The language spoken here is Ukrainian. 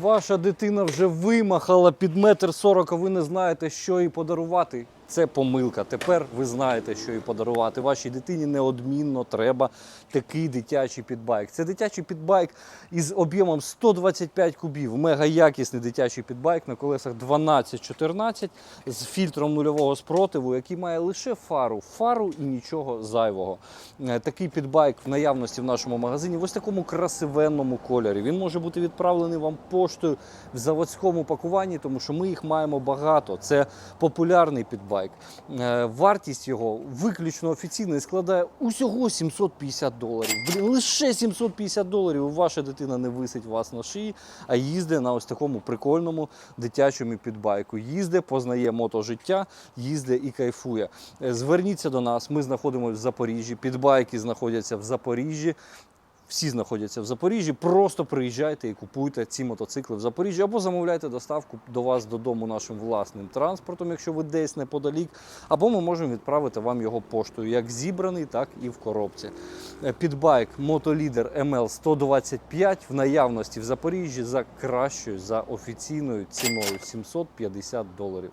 Ваша дитина вже вимахала під метр сорок, а ви не знаєте, що їй подарувати. Це помилка. Тепер ви знаєте, що їй подарувати. Вашій дитині неодмінно треба такий дитячий підбайк. Це дитячий підбайк із об'ємом 125 кубів. Мега якісний дитячий підбайк на колесах 12-14 з фільтром нульового спротиву, який має лише фару, фару і нічого зайвого. Е, Такий підбайк в наявності в нашому магазині в ось такому красивенному кольорі. Він може бути відправлений вам поштою в заводському пакуванні, тому що ми їх маємо багато. Це популярний підбайк. Е, Вартість його виключно офіційної складає усього 750 доларів. Блін, лише 750 доларів. Ваша дитина не висить вас на шиї, а їздить на ось такому прикольному дитячому підбайку. Їздить, познає мотожиття, їздить і кайфує. Е, Зверніться до нас. Ми знаходимося в Запоріжжі. Підбайки знаходяться в Запоріжжі. Всі знаходяться в Запоріжжі. Просто приїжджайте і купуйте ці мотоцикли в Запоріжжі або замовляйте доставку до вас додому нашим власним транспортом, якщо ви десь неподалік, або ми можемо відправити вам його поштою, як зібраний, так і в коробці. Е, Підбайк Мотолідер ML 125 в наявності в Запоріжжі за кращою, за офіційною ціною 750 доларів.